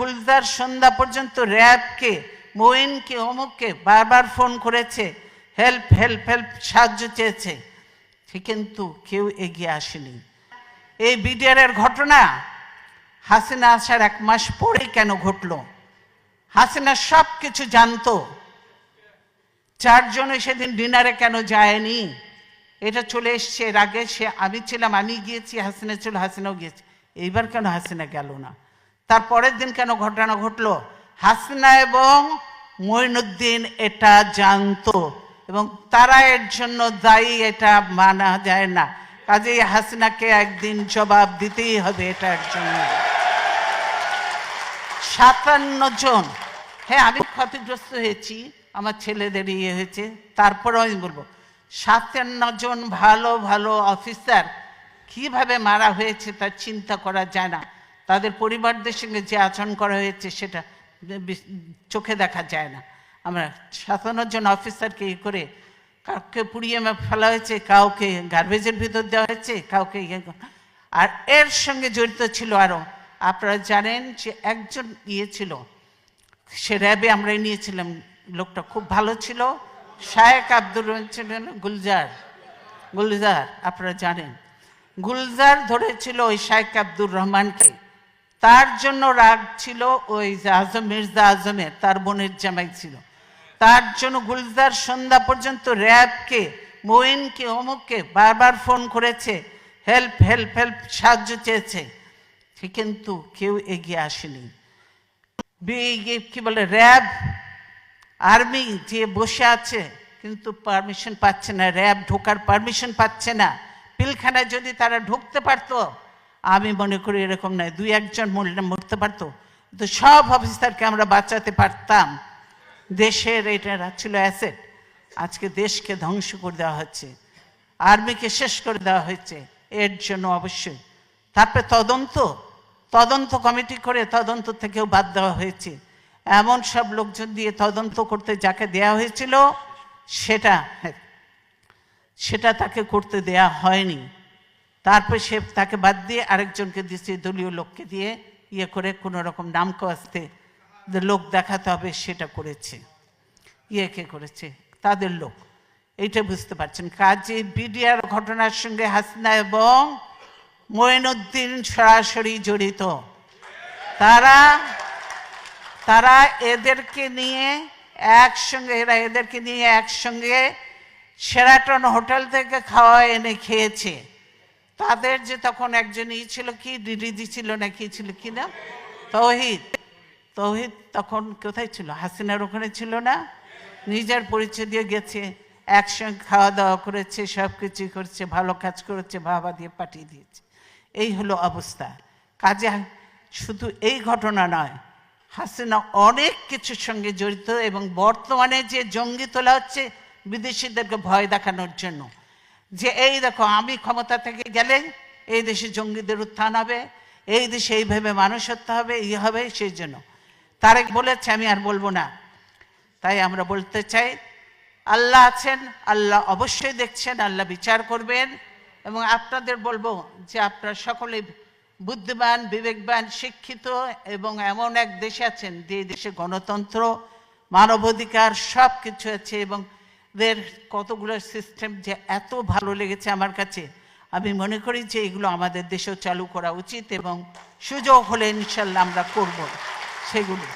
গুলজার সন্ধ্যা পর্যন্ত র্যাবকে মোইনকে অমুককে বারবার ফোন করেছে। হেল্প হেল্প হেল্প, সাহায্য চেয়েছে। কিন্তু কেউ এগিয়ে আসেনি। এই বিডিআরের ঘটনা হাসিনা আসার এক মাস পরেই কেন ঘটলো? হাসিনা সব কিছু জানতো। চারজনে সেদিন ডিনারে কেন যায়নি? এটা চলে এসছে। এর আগে সে, আমি ছিলাম, আমি গিয়েছি, হাসিনা ছিল, হাসিনাও গিয়েছে। এইবার কেন হাসিনা গেল না? তার পরের দিন কেন ঘটনা ঘটলো? হাসিনা এবং মঈনুদ্দিন এটা জানতো এবং তারা এর জন্য দায়ী এটা মানা যায় না। কাজেই হাসিনাকে একদিন জবাব দিতেই হবে এটার জন্য। সাতান্ন জন। হ্যাঁ আমি ক্ষতিগ্রস্ত হয়েছি, আমার ছেলেদের ইয়ে হয়েছে, তারপরেও আমি বলব, সাতান্ন জন ভালো ভালো অফিসার কীভাবে মারা হয়েছে তার চিন্তা করা যায় না। তাদের পরিবারদের সঙ্গে যে আচরণ করা হয়েছে সেটা চোখে দেখা যায় না। আমরা সাতান্ন জন অফিসারকে ই করে কাউকে পুড়িয়ে ফেলা হয়েছে, কাউকে গার্বেজের ভিতর দেওয়া হয়েছে, কাউকে ইয়ে আর এর সঙ্গে জড়িত ছিল আরও আপনারা জানেন যে একজন ইয়ে ছিল, সে র্যাবে আমরা নিয়েছিলাম, লোকটা খুব ভালো ছিল। শায়েক আব্দুর ছিলেন গুলজার। গুলজার, আপনারা জানেন। গুলজার ধরেছিল ওই শায়েক আব্দুর রহমানকে। তার জন্য রাগ ছিল ওই যে আজম, মির্জা আজমের, তার বোনের জামাই ছিল। তার জন্য গুলজার সন্ধ্যা পর্যন্ত র্যাবকে মোইনকে অমুককে বারবার ফোন করেছে, হেল্প হেল্প হেল্প, সাহায্য চেয়েছে। কিন্তু কেউ এগিয়ে আসেনি। কি বলে, র্যাব, আর্মি যে বসে আছে, কিন্তু পারমিশন পাচ্ছে না। র্যাব ঢোকার পারমিশন পাচ্ছে না। পিলখানায় যদি তারা ঢুকতে পারতো আমি মনে করি এরকম নয় দুই একজন মরলে মরতে পারতো। তো সব অফিসারকে আমরা বাঁচাতে পারতাম। দেশের এটা ছিল অ্যাসেট আজকে দেশকে ধ্বংস করে দেওয়া হচ্ছে। আর্মিকে শেষ করে দেওয়া হয়েছে। এর জন্য অবশ্যই। তারপরে তদন্ত। তদন্ত কমিটি করে তদন্ত থেকেও বাদ দেওয়া হয়েছে। এমন সব লোকজন দিয়ে তদন্ত করতে যাকে দেয়া হয়েছিল, সেটা সেটা তাকে করতে দেয়া হয়নি। তারপর সে তাকে বাদ দিয়ে আরেকজনকে দিচ্ছে দলীয় লোককে দিয়ে ইয়ে করে কোনো রকম নাম কাস্তে লোক দেখাতে হবে, সেটা করেছে। ইয়ে কে করেছে? তাদের লোক। এইটা বুঝতে পারছেন। কাজে বিডিআর ঘটনার সঙ্গে হাসিনা এবং মঈনুদ্দিন সরাসরি জড়িত। তারা তারা এদেরকে নিয়ে একসঙ্গে, এরা এদেরকে নিয়ে একসঙ্গে সেরাটন হোটেল থেকে খাওয়া এনে খেয়েছে। তাদের যে তখন একজন ই ছিল কি দিদি ছিল না, কি ছিল, কি না তৌহিদ। তৌহিদ তখন কোথায় ছিল? হাসিনার ওখানে ছিল না? নিজের পরিচয় দিয়ে গেছে, একসঙ্গে খাওয়া দাওয়া করেছে সব কিছু করছে, ভালো কাজ করেছে, বাবা দিয়ে পাঠিয়ে দিয়েছে। এই হলো অবস্থা। কাজে শুধু এই ঘটনা নয়, হাসিনা অনেক কিছুর সঙ্গে জড়িত এবং বর্তমানে যে জঙ্গি তোলা হচ্ছে, বিদেশিদেরকে ভয় দেখানোর জন্য। যে এই দেখো, আমি ক্ষমতা থেকে গেলে এই দেশে জঙ্গিদের উত্থান হবে, এই দেশে এইভাবে মানুষ হত্যা হবে, ই হবে, সেই জন্য। তারেক বলেছে, আমি আর বলব না। তাই আমরা বলতে চাই, আল্লাহ আছেন, আল্লাহ অবশ্যই দেখছেন, আল্লাহ বিচার করবেন। এবং আপনাদের বলব যে আপনারা সকলে বুদ্ধিমান, বিবেকবান, শিক্ষিত এবং এমন এক দেশে আছেন যে দেশে গণতন্ত্র, মানবাধিকার সব কিছু আছে এবং এদের কতগুলো সিস্টেম যে এত ভালো লেগেছে আমার কাছে, আমি মনে করি যে এগুলো আমাদের দেশেও চালু করা উচিত এবং সুযোগ হলে ইনশাল্লাহ আমরা করব সেগুলো।